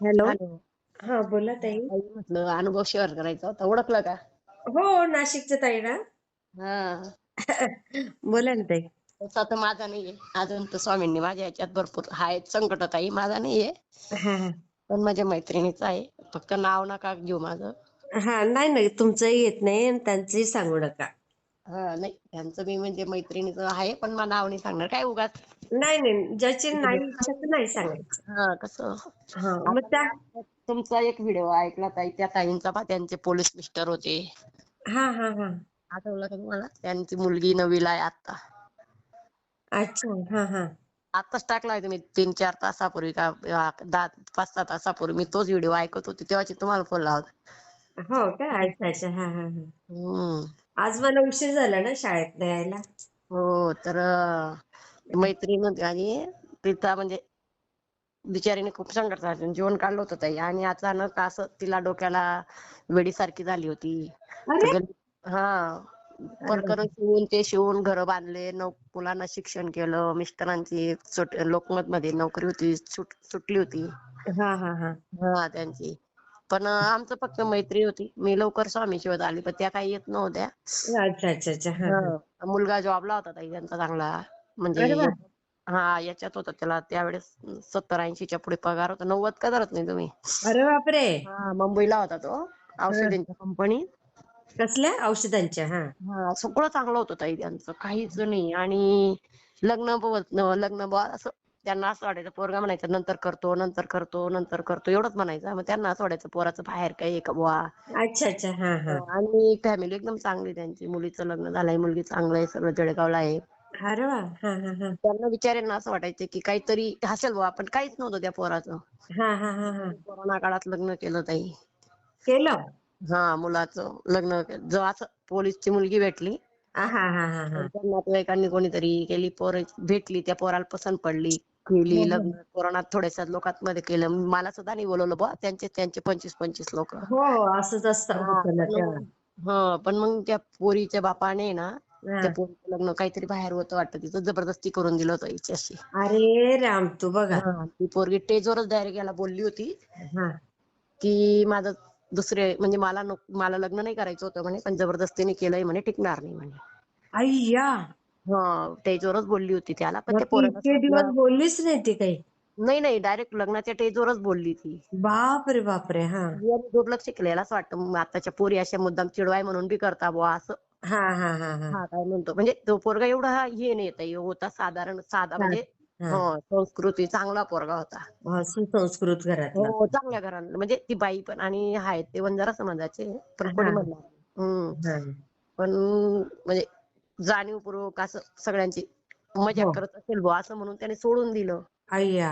Hello. Hello. हा बोला ताई. ताई म्हटलं अनुभव शेअर करायचा होता. ओळखलं का? हो नाशिकच्या ताई ना. हा. बोला ना ताई. तसा तर माझा नाहीये. अजून तर स्वामींनी माझ्या याच्यात भरपूर आहेत संकट ताई माझा नाहीये. हा पण माझ्या मैत्रिणीचा आहे. फक्त नाव नका घेऊ माझं. हा नाही नाही तुमचंही येत नाही आणि त्यांचंही सांगू नका. हा नाही त्यांचं मी म्हणजे मैत्रिणीचं आहे पण मला नाव नाही सांगणार. काय उगाच? नाही नाही ज्याची नाही इच्छा तर नाही सांगायचं. हा कसं? हा मग त्या तुमचा एक व्हिडिओ ऐकला ताई त्या ताईंचा पहा त्यांचे पोलीस मिस्टर होते. हा हा हा. आठवलं का तुम्हाला? त्यांची मुलगी नवीला आहे आता. अच्छा हा हा. आताच टाकलाय तुम्ही तीन चार तासापूर्वी का दहा पाच सहा तासापूर्वी. मी तोच व्हिडिओ ऐकत होते तेव्हाची तुम्हाला फोन लावला. हो का? अच्छा अच्छा. हा हा हा. हम्म. आज मला उशीर झाला ना शाळेत यायला हो तर अं, मैत्रीण होती आणि तिचा म्हणजे बिचारीने खूप झालं. जेवण काढलं होतं ताई आणि अचानक असं तिला डोक्याला वेडीसारखी झाली होती. हा. परकर शिवून ते शिवून घर बांधले. मुलांना शिक्षण केलं. मिस्टरांची सुट लोकमत मध्ये नोकरी होती. सुट सुटली होती. हा हा हा. हा त्यांची. पण आमचं फक्त मैत्री होती. मी लवकर स्वामी शिवत आली पण त्या काही येत नव्हत्या. अच्छा अच्छा अच्छा. मुलगा जॉबला होता ताई त्यांचा चांगला. म्हणजे. हा याच्यात होता त्याला त्यावेळेस सत्तर ऐंशीच्या पुढे पगार होता. नव्वद का धरत नाही तुम्ही? अरे बापरे. हा मुंबईला होता तो औषधींच्या कंपनी कसल्या? औषधांच्या हा. हा सगळं चांगलं होतं ताई त्यांचं काहीच नाही. आणि लग्न ब- लग्न बुवा असं त्यांना असं वाटायचं पोरगा म्हणायचं नंतर करतो नंतर करतो नंतर करतो एवढंच म्हणायचं. मग त्यांना असं वाटायचं पोराचं बाहेर काही आहे का बुवा? अच्छा अच्छा. हा हा. आणि फॅमिली एकदम चांगली त्यांची. मुलीचं लग्न झालंय मुलगी चांगलं आहे सगळं जळगावला आहे. अरे वा. हा हा हा. त्यांना विचारेन असं वाटायचं की काहीतरी हसेल बुवा पण काहीच नव्हतं त्या पोराचं. हा हा हा हा. कोरोना काळात लग्न केलं ताई. केलं? हा मुलाचं लग्न जो असं पोलीसची मुलगी भेटली. हा हा हा हा. हा त्यांच्या नातेवाईकांनी कोणीतरी केली पोर भेटली त्या पोराला पसंत पडली केली लग्न. कोरोनात थोड्याशा लोकांमध्ये केलं. मला सुद्धा नाही बोलवलं बुवा त्यांचे त्यांचे पंचवीस पंचवीस लोक. हो असंच असतं होतं ना तेव्हा. हा पण मग त्या पोरीच्या बापाने ना हा. त्या पोरीचं लग्न काहीतरी बाहेर होतं वाटतं तिचं जबरदस्ती करून दिलं होतं हिच्याशी अरे राम तू बघा. हा, ती पोरगी स्टेजवरच डायरेक्ट याला बोलली होती. हा. की माझं दुसरे म्हणजे मला नको मला लग्न नाही करायचं होतं म्हणे पण जबरदस्तीने केलंय म्हणे टिकणार नाही म्हणे. अय्या. हा स्टेजवरच बोलली होती त्याला पण मग ते ती पोराला इतके दिवस बोललीच नाही ती काही? नाही नाही डायरेक्ट लग्नाच्या स्टेजवरच बोलली ती. बापरे बापरे हा. यांनी दुर्लक्ष केलेलं असं वाटतं मग आताच्या पोरी अशा मुद्दाम चिडवाय म्हणून बी करता बुवा असं. हा हा हा हा. हा काय म्हणतो. म्हणजे तो पोरगा एवढा हे नाही ताई होता साधारण साधा म्हणजे हा. हो, संस्कृती चांगला पोरगा होता. हा, सुसंस्कृत घरातला. हो चांगल्या घरात म्हणजे ती बाई पण आणि आहेत ते वंजारा समाजाचे पण कोणी हा. म्हणणार हा. पण म्हणजे जाणीवपूर्वक असं सगळ्यांची मजा हो. करत असेल बुवा असं म्हणून त्याने सोडून दिलं. अय्या.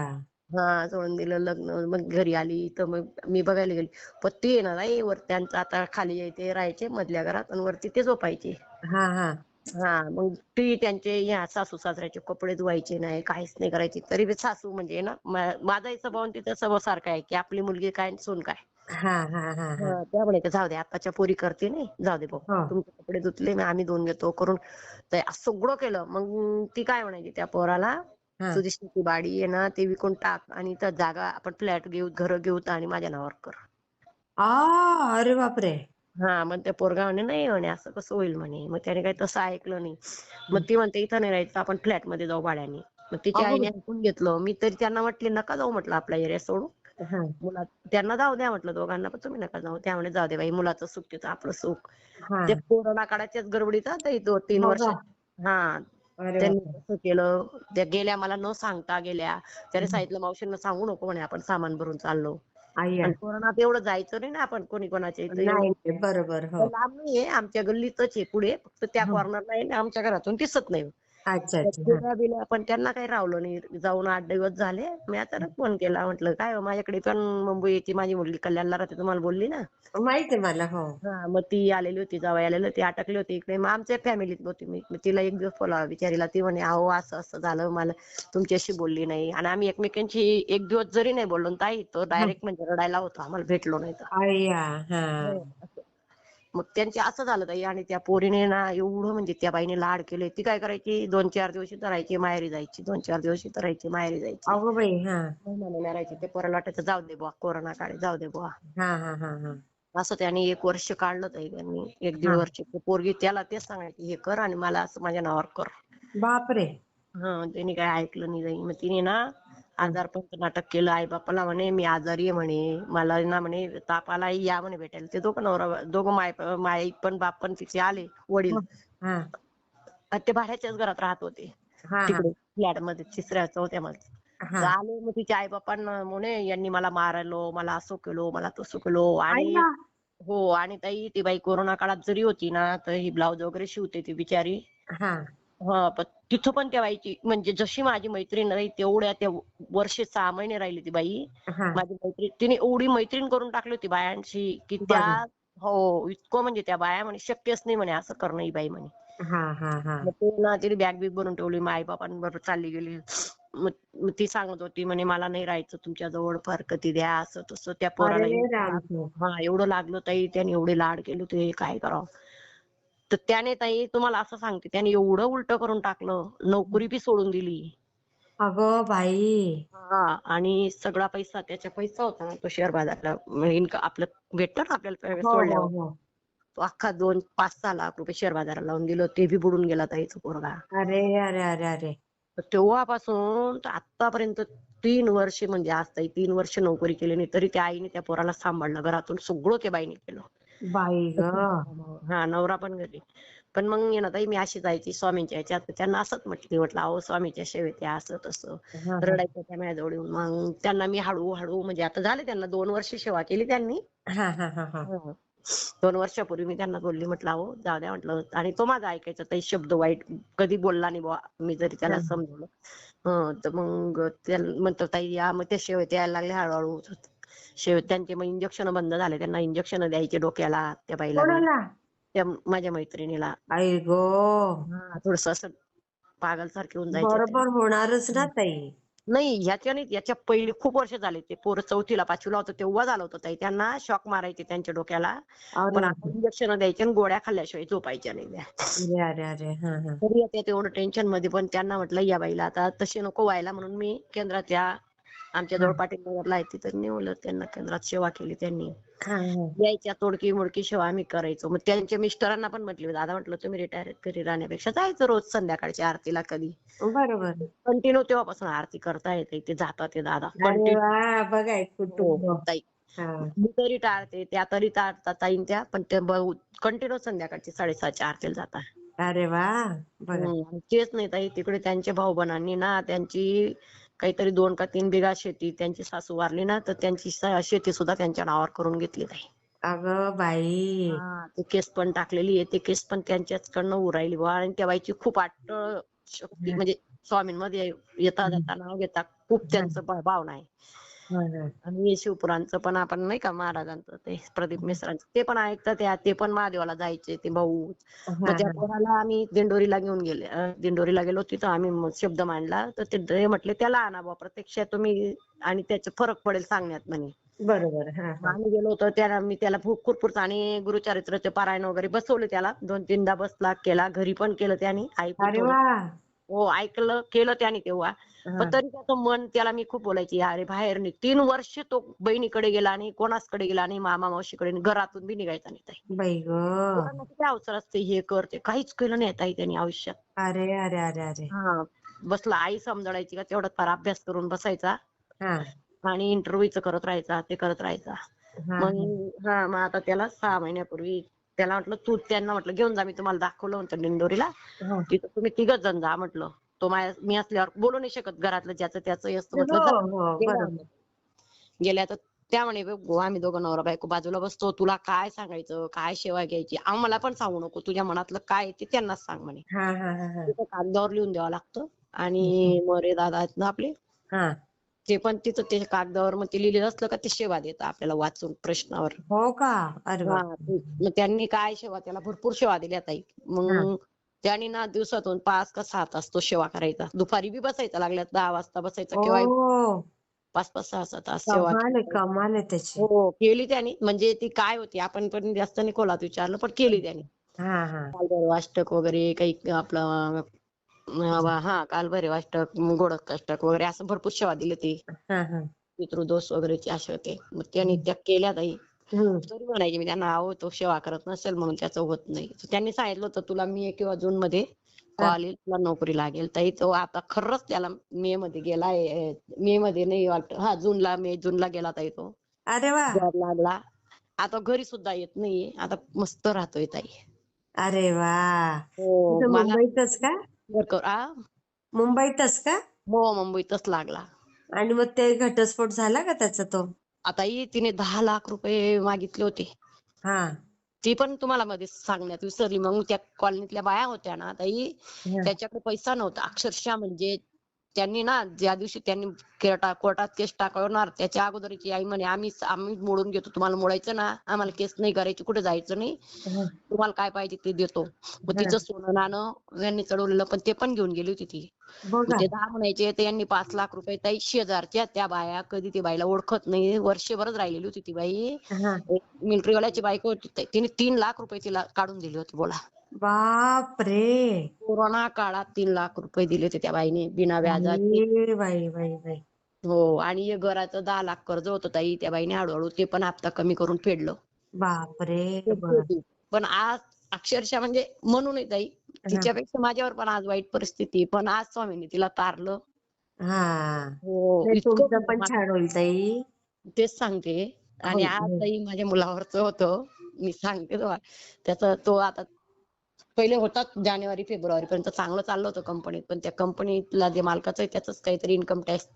हा सोडून दिलं लग्न मग घरी आली तर मग मी बघायला गेली. पत्ती आहे ना नाही वर त्यांचं आता खाली आहे ते राहायचे मधल्या घरात आणि वरती ते झोपायचे. हा हा. हा मग ती त्यांचे या सासू सासऱ्याचे कपडे धुवायचे नाही काहीच नाही करायचे. तरी बी सासू म्हणजे ना मा- माझाही स्वभाव आणि तिचा स्वभाव सारखा आहे की आपली मुलगी काय आणि सून काय. हा हा हा हा. हा, त्या म्हणायच्या जाऊ दे आताच्या पोरी करते नाही जाऊ दे भाऊ. तुमचे कपडे धुतले आम्ही धुवून घेतो करून. असं सगळं केलं. मग ती काय म्हणायची त्या पोराला. तुझी शेती बाडी आहे ना ते विकून टाक आणि त्या जागा आपण फ्लॅट घेऊ घर घेऊ आणि माझ्या नावावर कर. आ अरे बापरे. हा मग त्या पोरगा म्हणे नाही म्हणे असं कसं होईल म्हणे. मग त्याने काही तसं ऐकलं नाही. मग ती म्हणते इथं नाही राहायचं आपण फ्लॅटमध्ये जाऊ भाड्याने. मग तिच्या. आईने ऐकून घेतलं. मी तरी त्यांना म्हटले नका जाऊ म्हटलं आपला एरिया सोडून. मुला त्यांना जाऊ द्या म्हटलं दोघांना पण तुम्ही नका जाऊ. त्यामुळे जाऊ दे बाई मुलाचं सुख तिचं आपलं सुख. ते कोरोना काळाच्याच गडबडीत दोन तीन वर्ष? हा. त्यांनी. तसं केलं. त्या गेल्या मला न सांगता गेल्या. त्याने सांगितलं मावशींना सांगू नको म्हणे आपण सामान भरून चाललो. कोरोनात एवढं जायचं नाही ना आपण कोणी कोणाच्या इथं नाही नाही, बरोबर हो. लांब नाहीये आमच्या गल्लीतच आहे पुढे. फक्त त्या हो. कॉर्नरला आहे आणि आमच्या घरातून दिसत नाही. अच्छा अच्छा. हा. बिला बिला पण त्यांना काही रावलं नाही. जाऊन आठ दिवस झाले. मी आता फोन केला. म्हटलं काय हो, माझ्याकडे पण मुंबई येते. माझी मुलगी कल्याणला राहते तुम्हाला बोलली ना? माहिती आहे मला हो. हा मग ती आलेली होती. जावई आलेली होती. अटकली होती इकडे. मग आमच्या फॅमिलीत होती. मी मग तिला एक दिवस बोलावा बिचारीला ती म्हणे अहो असं असं झालं. मला तुमच्याशी बोलली नाही. आणि आम्ही एकमेकांशी एक दिवस जरी नाही बोललो ना ताई तो डायरेक्ट म्हणजे रडायला होतो. आम्हाला भेटलो नाही तर. हा. मग त्यांचे असं झालं ताई आणि त्या पोरीने ना एवढं म्हणजे त्या बाईने लाड केले. ती काय करायची? दोन चार दिवस इथं राहायची माहेरी जायची. दोन चार दिवस इथं राहायची माहेरी जायची. अगो बाई हा. राहायची. ते पोराला वाटायचं जाऊ दे बुवा कोरोना काळी जाऊ दे बुवा. हा हा हा हा. असं त्याने एक वर्ष काढलं ताई त्यांनी. एक दीड हा. वर्ष. ते पोरगी त्याला तेच सांगायची हे कर आणि मला असं माझ्या नावावर कर. बापरे. हा त्यांनी काय ऐकलं नाही जाई मग तिने ना आजारपणाचं नाटक केलं आई बापाला म्हणे मी आजारी आहे म्हणे मला ना म्हणे ताप आला या म्हणे भेटायला. ते दोघं नवरा दोघं माय माई पण बाप पण तिचे आले वडील. ते भाड्याच्याच घरात राहत होते. तिकडे फ्लॅटमध्ये तिसऱ्या चौथ्या मध्ये. आले मग तिच्या आई बापांना म्हणे यांनी मला मारलो मला असं केलो मला तसं केलो. आणि? हो आणि ताई ती बाई कोरोना काळात जरी होती ना तर ही ब्लाऊज वगैरे शिवते ती बिचारी. हा. हा पण तिथं पण त्या बाईची म्हणजे जशी माझी मैत्रीण राहील तेवढ्या त्या वर्षे सहा महिने राहिली ती बाई. माझी मैत्रीण तिने एवढी मैत्रीण करून टाकली होती बायांशी की त्या हो इतकं म्हणजे त्या बाया म्हणे शक्यच नाही म्हणे असं करणं ही बाई म्हणे. हा हा हा. ना तिने बॅग बिग बनवून ठेवली मग आई बापांबरोबर चालली गेली. मग ती सांगत होती म्हणे मला नाही राहायचं तुमच्या जवळ फारकती द्या असं तसं त्या पोराला हा एवढं लागलं ताई त्याने एवढे लाड केले होते काय करावं? तर त्याने ताई तुम्हाला असं सांगते त्याने एवढं उलट करून टाकलं नोकरी बी सोडून दिली. अगं बाई. हा आणि सगळा पैसा त्याचा पैसा होता ना तो शेअर बाजारला. इन्कम आपलं भेटतं ना आपल्याला हो हो सोडल्यावर. हो तो अख्खा दोन पाच सहा लाख रुपये शेअर बाजाराला लावून दिलं ते बी बुडून गेला ताईचा पोरगा. अरे अरे अरे अरे. तेव्हापासून तर आतापर्यंत तीन वर्ष म्हणजे आज ताई तीन वर्ष नोकरी केली नाही तरी त्या आईने त्या पोराला सांभाळलं घरातून सगळं त्या बाईने केलं. बाई ग. हा नवरा पण घरी. पण मग ये ना ताई मी अशी जायची स्वामींच्या ह्याच्यात. त्यांना असंच म्हटली म्हटलं अहो स्वामीच्या सेवेत या असं तसं. रडायचं त्या माझ्याजवळ येऊन मग त्यांना मी हळूहळू म्हणजे आता झाले त्यांना दोन वर्ष सेवा केली त्यांनी. हा हा हा हा. हं. दोन वर्षापूर्वी मी त्यांना बोलली म्हटलं अहो जाऊ द्या म्हटलं. आणि तो माझा ऐकायचा काही शब्द वाईट. कधी बोलला नाही बुवा मी जरी त्याला. समजवलं. हं, तर मग त्याला म्हणतो ताई या मग त्या शेवट यायला लागले हळूहळू. त्यांचे मग इंजेक्शन बंद झाले त्यांना इंजेक्शन द्यायचे डोक्याला त्या बाईला कोणाला? त्या माझ्या मैत्रिणीला. आई गो. थोडस असं पागल सारखे होऊन जायचे बरोबर होणारच ना ताई. नाही ह्याच्याने याच्या पहिले खूप वर्ष झाले ते पोरं चौथीला पाचवीला होतं तेव्हा झालं होतं ताई. त्यांना शॉक मारायचे त्यांच्या डोक्याला. पण आता इंजेक्शन द्यायचे आणि गोळ्या खाल्ल्याशिवाय झोपायच्या नाही त्या. अरे अरे अरे. हा हा. तरी आता तेवढं टेन्शनमध्ये पण त्यांना म्हटलं या बाईला आता तशी नको व्हायला म्हणून मी केंद्राच्या आमच्या जवळ पाटील नगरला आहे तिथं नेवलं त्यांना केंद्रात सेवा केली त्यांनी. यायच्या तोडकी मोडकी सेवा आम्ही करायचो. मग त्यांच्या मिस्टरांना पण म्हटले दादा म्हटलं तुम्ही रिटायर घरी राहण्यापेक्षा जायचं रोज संध्याकाळच्या आरतीला कधी. बरोबर. कंटिन्यू तेव्हापासून आरती करता येते ते जातात ते दादा. कंटिन्यू ताई. हा. मी तरी टाळते त्या तरी टाळतात ताईन त्या पण ते कंटिन्यू संध्याकाळची साडेसहाच्या आरतीला जातात अरे वा तेच नाही ताई तिकडे त्यांचे भाऊ बहिणांनी ना त्यांची काहीतरी दोन का तीन बिघा शेती त्यांची सासू वारली ना तर त्यांची शेती सुद्धा त्यांच्या नावावर करून घेतली ताई. अगं बाई. ते केस पण टाकलेली आहे. ते केस पण त्यांच्याचकडनं उरायली बा आणि त्या बाईची खूप अट्टळ शक्ती म्हणजे स्वामींमध्ये येता जाता नाव घेता खूप त्यांचं भावना आहे. आणि शिवपुरांचं पण आपण नाही का महाराजांचं ते प्रदीप मिश्रांचं ते पण ऐकतात त्या ते पण महादेवाला जायचे ते भाऊ. मग त्या पोराला आम्ही दिंडोरीला घेऊन गेले. दिंडोरीला गेलो तिथं आम्ही शब्द मांडला. तर ते म्हटले त्याला आणा बुवा प्रत्यक्ष तुम्ही आणि त्याचे फरक पडेल सांगण्यात म्हणे. बरोबर आम्ही गेलो होतो त्याला मी त्याला खूप खुरपुरत आणि गुरुचरित्राचे पारायण वगैरे बसवले त्याला. दोन तीनदा बसला केला घरी पण केलं त्याने. वा! हो ऐकलं केलं त्याने तेव्हा. पण तरी त्याचं मन त्याला मी खूप बोलायची अरे बाहेर निघ. तीन वर्ष तो बहिणीकडे गेला नाही कोणाचकडे गेला नाही मामा मावशीकडे घरातून बी निघायचा नाही ताई. बाई ग. किती अवसर असते हे कर ते काहीच केलं नाही ताई त्यांनी आयुष्यात. अरे अरे अरे अरे. हा. बसला आई समजायची का तेवढा फार अभ्यास करून बसायचा. हा. आणि इंटरव्ह्यूच करत राहायचा ते करत राहायचा. हा. मग हा मग आता त्याला सहा महिन्यापूर्वी त्याला म्हटलं तू त्यांना म्हटलं घेऊन जा मी तुम्हाला दाखवलं होतं दिंडोरीला. तिथं तुम्ही तिघच जण जा म्हटलं. तो माझ्या मी असल्यावर बोलू नाही शकत घरातलं ज्याचं त्याचं असतं म्हटलं हो. हो गेल्या तर त्या म्हणे "बघ, आम्ही दोघं नवरा बायको बाजूला बसतो तुला काय सांगायचं काय सेवा घ्यायची आम्हाला पण सांगू नको तुझ्या मनातलं काय ते त्यांनाच सांग म्हणे. तिथं कागदावर लिहून द्यावं लागतं. आणि मोरे दादा आहेत ना आपले. ते पण तिथं ते कागदावर मग ते लिहिलेलं असलं का ते सेवा देतात आपल्याला वाचून प्रश्नावर. हो का? अरे वा हा, मग त्यांनी काय सेवा त्याला भरपूर सेवा दिल्या ताई मग त्यांनी ना दिवसातून पाच का सहा तास तो सेवा करायचा. दुपारी बी बसायचा लागल्यात दहा वाजता बसायचा हो. पाच पाच सहा सहा तास सेवा कमाल आहे केली. कमाल आहे त्याची. हो केली त्याने. म्हणजे ती काय होती आपण पण जास्त नाही खोलात विचारलं पण केली त्याने. हा हा. कालभैरव अष्टक वगैरे काही आपलं हा कालभैरव अष्टक गोडक अष्टक वगैरे असं भरपूर सेवा दिली ती हा हा. पितृदोष वगैरेचे असे होते. मग त्यांनी त्या केल्या ताई. तरी म्हणायचे मी त्यांना अहो तो सेवा करत नसेल म्हणून त्याचं होत नाही. त्यांनी सांगितलं होतं तुला मे किंवा जून मध्ये कॉल येईल तुला नोकरी लागेल. ताई तो आता खरंच त्याला मे मध्ये गेलाय मे मध्ये नाही वाटत. हा जूनला मे जूनला गेला ताई तो. अरे वा. जॉब लागला. आता घरी सुद्धा येत नाहीये. आता मस्त राहतोय ताई. अरे वा. हो मला मुंबईतच का? बरं आ? मुंबईतच का? हो मुंबईतच लागला. आणि मग ते घटस्फोट झाला का त्याचा तो? आता ही तिने दहा लाख रुपये मागितले होते. हा. ती पण तुम्हाला मध्ये सांगण्यात विसरली. मग त्या कॉलनीतल्या बाया होत्या ना ताई. त्याच्याकडे पैसा नव्हता. अक्षरशः म्हणजे त्यांनी ना ज्या दिवशी त्यांनी कोर्टात केस टाकवणार त्याच्या अगोदरची आई म्हणे आम्ही आम्ही मोडून घेतो तुम्हाला मोडायचं ना आम्हाला केस नाही करायची कुठे जायचं नाही हा. तुम्हाला काय पाहिजे ते देतो. मग तिचं सोनं नाणं यांनी चढवलेलं पण ते पण घेऊन गेली होती ती. ते दहा म्हणायचे तर यांनी पाच लाख रुपये ताई शेजारच्या त्या बाया कधी ती बाईला ओळखत नाही वर्षभरच राहिलेली होती ती बाई. हा. मिलिटरी वाल्याची बायको होती. तिने तीन लाख रुपये तिला काढून दिले होते बोला. बाप रे कोरोना काळात तीन लाख रुपये दिले होते त्या बाईने बिना व्याजाचे. अरे बाई बाई बाई. हो आणि घराचं दहा लाख कर्ज होतं ताई त्या बाईने हळूहळू ते पण हप्ता कमी करून फेडलं. बाप रे बर. पण आज अक्षरशः म्हणजे म्हणून ताई तिच्यापेक्षा माझ्यावर पण आज वाईट परिस्थिती आहे. पण आज स्वामींनी तिला तारलं. हा. हो इतकं तुमचं पण छान होईल ताई. तेच सांगते. आणि हो, आज हो. ताई माझ्या मुलावरच होतं. मी सांगते तुम्हाला. त्याचा तो आता पहिले होता जानेवारी फेब्रुवारी पर्यंत चांगलं चाललं होतं कंपनीत पण त्या कंपनीतला जे मालकाचं आहे त्याच काहीतरी इन्कम टॅक्स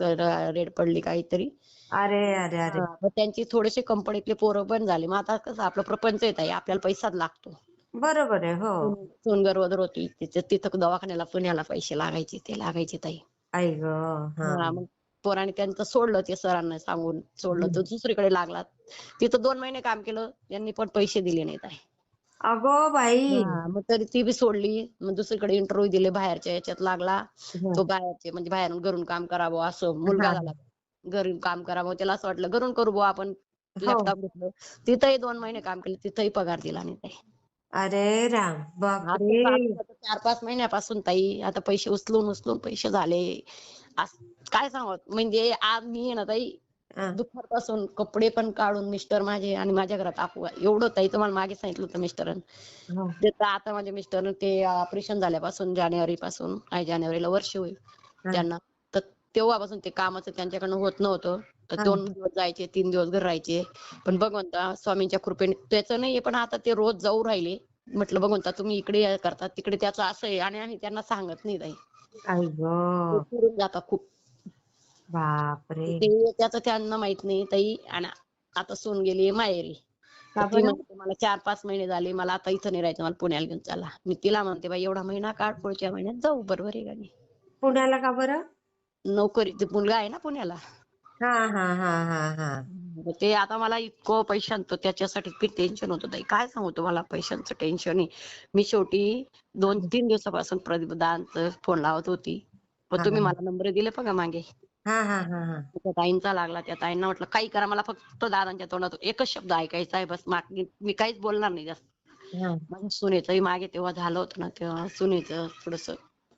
रेट पडली काहीतरी. अरे अरे अरे. त्यांची थोडेसे कंपनीतले पोरं पण झाले. मग आता कसं आपलं प्रपंच येत आहे आपल्याला पैसाच लागतो. बरोबर आहे हो. सोनगर वगैरे होती तिथे तिथं दवाखान्याला पुण्याला पैसे लागायचे ते लागायचे ताई. मग पोराने त्यांचं सोडलं ते सरांना सांगून सोडलं. तर दुसरीकडे लागला. तिथं दोन महिने काम केलं त्यांनी पण पैसे दिले नाहीत आहे अगो बाई हा, मग तरी ती बी सोडली मग दुसरीकडे इंटरव्ह्यू दिले बाहेरच्या याच्यात लागला हा. तो बाहेरचे म्हणजे बाहेरून घरून काम करावं असं मुलगा हा. झाला घरून काम करावं त्याला असं वाटलं घरून करू बुवा आपण हो. लॅपटॉप घेतलं तिथंही दोन महिने काम केलं तिथंही पगार दिला नाही ताई अरे राम बापरे होतं चार पाच महिन्यापासून ताई आता पैसे उचलून उचलून पैसे झाले अस- काय सांगू म्हणजे आज मी आहे ना ताई हा. दुपारपासून कपडे पण काढून मिस्टर माझे आणि माझ्या घरात आपू एवढं ताई तुम्हाला मागे सांगितलं होतं मिस्टरांनी. ते तर आता माझे मिस्टर ते ऑपरेशन झाल्यापासून जानेवारी पासून जानेवारीला वर्ष होईल. त्यांना. तर तेव्हापासून ते कामाचं त्यांच्याकडनं होत नव्हतं. तर. दोन दिवस जायचे तीन दिवस घर राहायचे. पण भगवंता स्वामींच्या कृपेने त्याचं नाहीये पण आता ते रोज जाऊ राहिले. म्हटलं भगवंता तुम्ही इकडे हे करता तिकडे त्याचं असं आहे आणि आम्ही त्यांना सांगत नाही ताई. जातात खूप. बापरे. ते त्याचं त्यांना माहीत नाही. ताई आणि आता सून गेली माहेरी. तर ती? म्हणते मला चार पाच महिने झाले मला आता इथं नाही राहायचं मला पुण्याला घेऊन चला. मी तिला म्हणते बाई एवढा महिना काढ पुढच्या महिन्यात जाऊ बरोबर आहे का नाही? पुण्याला का बरं? नोकरी ते मुलगा आहे ना पुण्याला. हा हा हा हा हा. मग ते आता मला इतकं पैशांचं त्याच्यासाठी इतकी टेन्शन होतं ताई. काय सांगू तुम्हाला पैशांचं टेन्शन आहे. मी शेवटी दोन तीन दिवसापासून प्रदीप दादांचं फोन लावत होती. पण तुम्ही. मला नंबर दिले बघा मागे. हा हा हा हा. त्या ताईंचा लागला त्या ताईंना म्हटलं काही करा मला फक्त दादांच्या तोंडातून एकच शब्द ऐकायचा आहे बस मागे मी काहीच बोलणार नाही जास्त. हा. माझ्या सुनेचंही मागे तेव्हा झालं होतं ना तेव्हा सुनेचं थोडस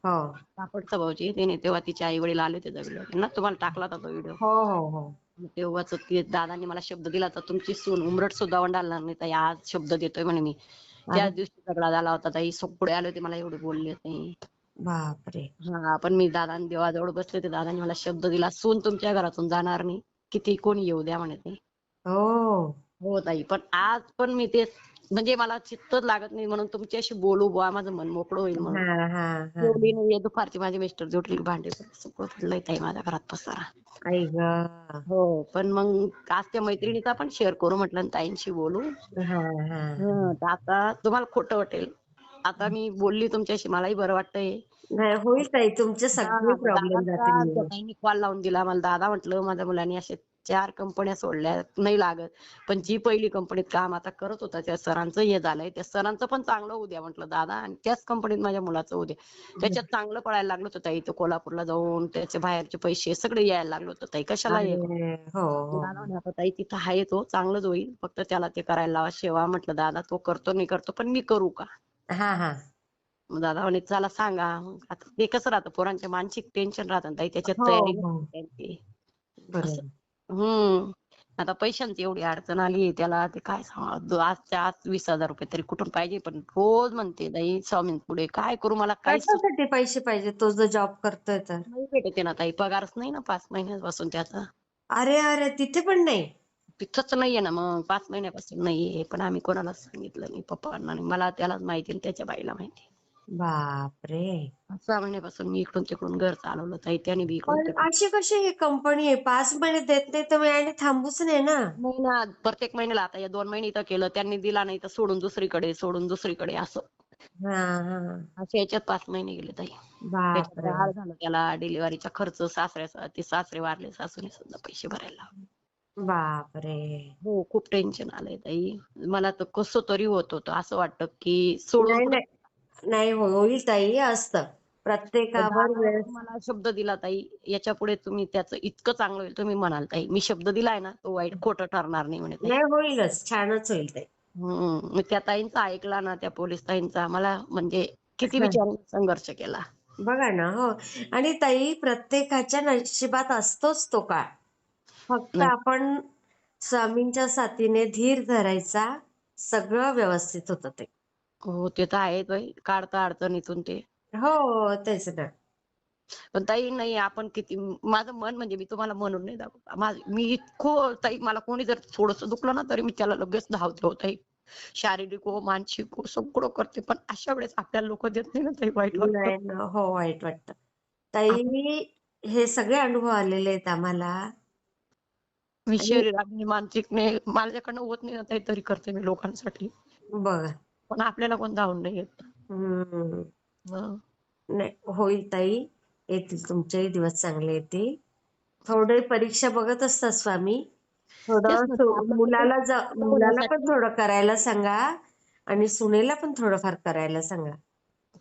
हो. कापडचा भाऊजी तिने तेव्हा तिचे आई वडील आले होते जगले ना तुम्हाला टाकला होता तो व्हिडिओ. हो हो हो. तेव्हाच ते दादांनी मला शब्द दिला तर तुमची सून उमरट सुद्धा वंडाळणार नाही ताई. आज शब्द देतोय म्हणे मी. त्या अरे. दिवशी झगडा झाला होता ताई. पुढे आले होते मला एवढे बोलले नाही बापरे. हा पण मी दादा देवाजवळ बसले होते. दादांनी मला शब्द दिला सून तुमच्या घरातून जाणार नाही. किती कोणी येऊ द्या म्हणे ते. हो. हो ताई पण आज पण मी ते म्हणजे मला चित्तच लागत नाही म्हणून तुमच्याशी बोलू बुवा माझं मन मोकळं होईल म्हणून. हा हा हा. जेवली नाहीये दुपारची माझे मिस्टर जोडली भांडे सगळं पडलंय ताई माझ्या घरात पसारा. आई ग. हो पण मग आज त्या मैत्रिणीचा पण शेअर करू म्हटलं आणि ताईंशी बोलू. हं, तर आता तुम्हाला खोटं वाटेल. आता मी बोलली तुमच्याशी मलाही बरं वाटतंय. नाही होईल ताई तुमचे सगळे प्रॉब्लेम जातील. कॉल लावून दिला मला दादा म्हटलं माझ्या मुलांनी असे चार कंपन्या सोडल्या नाही लागत. पण जी पहिली कंपनीत काम आता करत होता त्या सरांचं हे झालंय त्या सरांचं पण चांगलं होऊ द्या म्हटलं दादा. आणि त्याच कंपनीत माझ्या मुलाचं होऊ द्या. त्याच्यात चांगलं पडायला लागलं होतं ताई इथं कोल्हापूरला जाऊन त्याचे बाहेरचे पैसे सगळे यायला लागले होते ताई. कशाला हे? अरे, हो हो. दादा ताई तिथं आहे तो चांगलंच होईल. फक्त त्याला ते करायला लावा सेवा म्हटलं दादा तो करतो नाही करतो पण मी करू का? हा हा. मग दादा म्हणे चला सांगा. मग आता ते कसं राहतं पोरांचे मानसिक टेन्शन राहतं ताई त्याच्यात हो, तयारी हो. नसते त्यांची. बरोबर. हम्म. आता पैशांची एवढी अडचण आली त्याला ते काय आजच्या आज वीस हजार रुपये तरी कुठून पाहिजे? पण रोज म्हणते ताई स्वामीं पुढे काय करू? मला काहीच कशासाठी पैसे पाहिजे? तो जर जॉब करतोय तर. नाही भेटते ना ताई पगारच नाही ना पाच महिन्यापासून त्याचा. अरे अरे तिथे पण नाही. तिथंच नाहीये ना मग पाच महिन्यापासून नाहीये पण आम्ही कोणालाच सांगितलं नाही पप्पांना नाही. मला त्यालाच माहिती आणि त्याच्या बाईला माहिती. बापरे! सहा महिन्यापासून मी इकडून तिकडून घर चालवलं ताई त्याने बी इकडून पण तिकडून. अशी कशी ही कंपनी आहे? पाच महिने देत नाही तर आणि थांबूच नाही ना. नाही ना प्रत्येक महिन्याला आता या दोन महिने इथं केलं त्यांनी दिला नाही तर सोडून दुसरीकडे सोडून दुसरीकडे असं. हा हा. अशा याच्यात पाच महिने गेले ताई. त्याच्यात बापरे! हाल झालं त्याला डिलिव्हरीचा खर्च सासऱ्याचा ते सासरे वारले सासूने सुद्धा पैसे भरायला लावले. बापरे. हो खूप टेन्शन आलंय ताई. मला तर कसं तरी होत होतं असं वाटतं की सोडून नाही कुठं नाही. नाही होईल ताई असतं. प्रत्येकावर दादा वेळ मला शब्द दिला ताई. याच्यापुढे तुम्ही त्याचं इतकं चांगलं होईल तुम्ही म्हणाल ताई. मी शब्द दिलाय ना तो वाईट खोटं ठरणार नाही म्हणे ताई. नाही होईलच. छानच होईल ताई. हम्म मग त्या ताईंचा ऐकला ना त्या पोलीस ताईंचा मला म्हणजे किती विचार संघर्ष केला. बघा ना हो. आणि ताई प्रत्येकाच्या नशिबात असतोच तो काळ. फक्त. आपण स्वामींच्या साथीने धीर धरायचा सगळं व्यवस्थित होतं ते. हो ते तर आहे ताई काढता अडचणीतून ते. हो तेच ना. पण ताई नाही आपण किती माझं मन म्हणजे मी तुम्हाला म्हणून नाही दाखवत. माझ मी इतकं ताई मला कोणी जर थोडस दुखलं ना तरी मी त्याला लगेच धावते हो ताई. शारीरिक हो मानसिक हो सगळं करते. पण अशा वेळेस आपल्याला लोक देत नाही ना ताई वाईट वाटतं. नाही ना, हो वाईट वाटतं. ताई हे सगळे अनुभव आलेले आहेत आम्हाला. मी शरीराने मानसिकने माझ्याकडनं होत नाही ना ताई तरी करते मी लोकांसाठी. बघा पण आपल्याला कोण धावून नाही येत. नाही होईल ताई. येतील तुमचेही दिवस चांगले येतील. थोडे परीक्षा बघत असतात स्वामी. थोडं मुलाला मुलाला पण थोडं करायला सांगा आणि सुनेला पण थोडंफार करायला सांगा.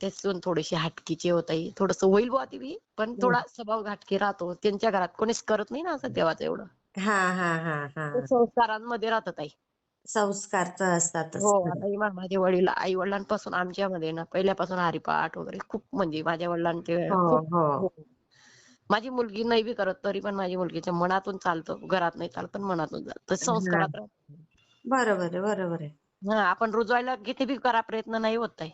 तेच सून थोडीशी हटकीची होत थोडस होईल बुवा ती पण थोडा स्वभाव घाटकी राहतो. त्यांच्या घरात कोणीच करत नाही ना असं देवाचं एवढं. हा हा हा हा. ते संस्कारांमध्ये राहतं ताई संस्कार तर असतातच. हो आता इमान माझे वडील आई वडिलांपासून आमच्यामध्ये ना पहिल्यापासून हरिपाठ वगैरे खूप म्हणजे माझ्या वडिलांचे हो खूप हो. हो. माझी मुलगी नाही बी करत तरी पण माझी मुलगीच्या मनातून चालतं घरात नाही चालत पण मनातून चालतं. संस्कारात राहतं. बरोबर आहे बरोबर आहे. हा आपण रुजवायला किती बी करा प्रयत्न नाही होत ताई.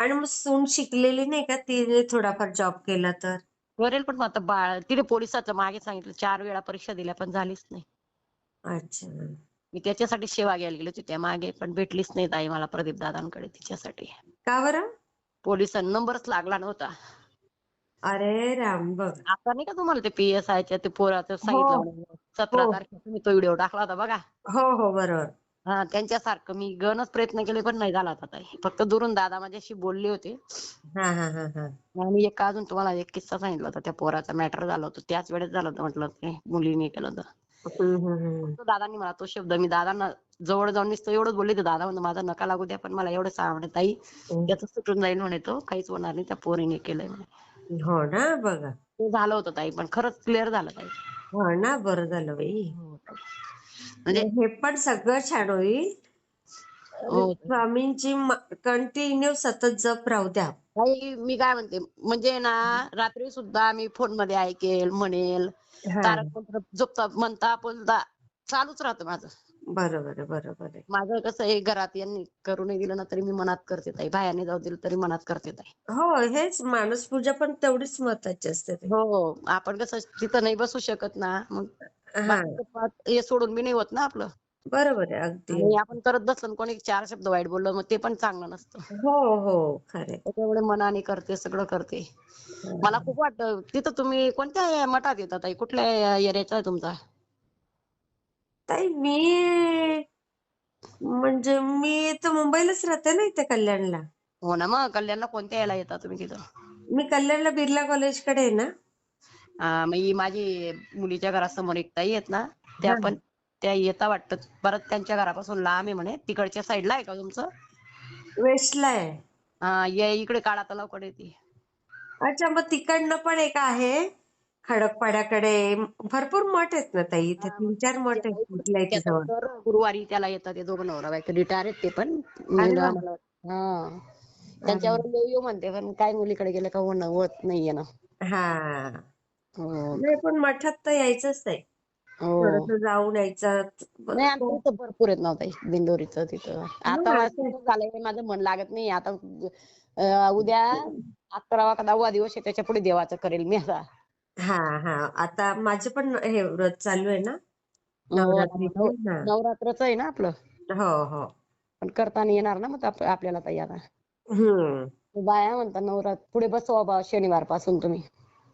आणि मग सून शिकलेली नाही का तिने थोडाफार जॉब केला तर? करेल पण आता बाळ तिने पोलिसाचं मागे सांगितलं चार वेळा परीक्षा दिल्या पण झालीच नाही. अच्छा. मी त्याच्यासाठी सेवा घ्यायला गेली होती त्या मागे पण भेटलीच नाही ताई मला प्रदीप दादांकडे तिच्यासाठी. का बरं? पोलिसांना नंबरच लागला नव्हता. अरे राम बघ. आता नाही का तुम्हाला ते PSI च्या ते पोराचं सांगितलं हो. सतरा हो. तारखेला तुम्ही तो व्हिडिओ टाकला होता बघा. हो हो बरोबर. हा त्यांच्यासारखं मी गणच प्रयत्न केले पण नाही झाला होता ताई. फक्त दुरून दादा माझ्याशी बोलले होते. हा हा हा हा. आणि एक अजून तुम्हाला एक किस्सा सांगितला होता त्या पोराचा मॅटर झालं होतं. त्याच वेळेस झालं होतं म्हटलं ते मुलीने केलं होतं. हम्म, हम्म, हम्म. तो दादांनी मला तो शब्द मी दादांना जवळ जाऊन नुसतं एवढंच बोलले तर दादा म्हणतो माझा नका लागू द्या पण मला एवढं सांग म्हणे ताई. त्याचं सुटून जाईल म्हणे तो काहीच होणार नाही त्या पोरीने केलंय म्हणे. हो ना बघा. ते झालं होतं ताई पण खरंच क्लिअर झालं ताई. हो ना बरं झालं बाई. म्हणजे हे पण सगळं छान होईल. हो. स्वामींची कंटिन्यू सतत जप राहू द्या. ताई मी काय म्हणते म्हणजे ना रात्री सुद्धा मी फोनमध्ये ऐकेल म्हणेल. हा, तारक मंत्र म्हणता बोलता चालूच राहतं माझं. बरोबर आहे बरोबर आहे. माझं कसं आहे घरात यांनी करू नाही दिलं ना तरी मी मनात करते ताई. बाहेरने जाऊ दिलं तरी मनात करते ताई. हो हेच मानस पूजा पण तेवढीच महत्वाची असते. हो आपण कसं तिथं नाही बसू शकत ना मग हा. बाकीचं पाच- हे सोडून बी नाही होत ना आपलं. बरोबर आहे अगदी. आणि आपण करत बसलो आणि कोणी चार शब्द वाईट बोललं मग ते पण चांगलं नसतं. हो हो खरे त्याच्यामुळे मनाने करते सगळं करते. मला खूप वाटतं तिथं तुम्ही कोणत्या मठात येतात ताई? कुठल्या एरियाचा आहे तुमचा? ताई मी म्हणजे मी तर मुंबईलाच राहते ना इथे कल्याणला. हो ना मग कल्याणला कोणत्या याला येता तुम्ही तिथं? मी कल्याणला बिर्ला कॉलेजकडे आहे ना. मग ही माझी मुलीच्या घरासमोर एक ताई आहेत ना त्या. पण त्या येता वाटतं. परत त्यांच्या घरापासून लांब आहे म्हणे. तिकडच्या साईडला आहे का तुमचं? वेस्टला आहे. हा ये इकडे काळा तलावकडे येते अच्छा मग तिकडनं पण एक आहे. खडकपाड्याकडे. भरपूर मठ आहेत ना ताई? इथे तीन चार मठ आहेत कुठल्या इथे जवळ दर गुरुवारी त्याला येतात ते दोघं नवरा बायको. रिटायर आहेत ते पण. अरे वा. मला वाटतं. हा. त्यांच्यावर येऊ येऊ म्हणते पण काय मुलीकडे गेले का होणं होत नाहीये ना. हा. हो. नाही पण मठात तर यायचंच नाही. हो. थोडस जाऊन यायचं. नाही आमच्या इथं भरपूर आहेत ना ताई दिंडोरीचं तिथं. आता हा, असं झालंय माझं मन लागत नाही. आता अं, उद्या अकरावा का दहावा दिवस आहे त्याच्या पुढे देवाचं करेल मी आता. हा हा. आता माझं पण हे व्रत चालू आहे ना. हो, नवरात्रीचं हा. नवरात्रच आहे ना आपलं? हो हो. पण करता नाही येणार ना मग आप- आपल्याला ताई आता? हम्म. बाया म्हणतात नवरात्र पुढे बसवा बा शनिवारपासून तुम्ही.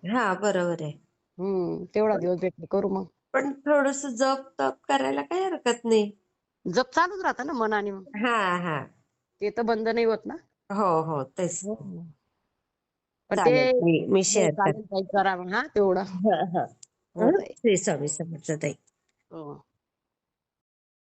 हा बरोबर आहे. हम्म तेवढा दिवस भेटले करू मग. पण थोडस जप तप करायला काही हरकत नाही. जप चालूच राहतं ना मनाने मग. हा हा. ते तर बंद नाही होत ना. हो हो तेच. पण ते चालेल ताई, मी शेअर करते चालेल ताई, करा मग हा तेवढं. हा, हा. हो ताई. श्री स्वामी समर्थ ताई हो.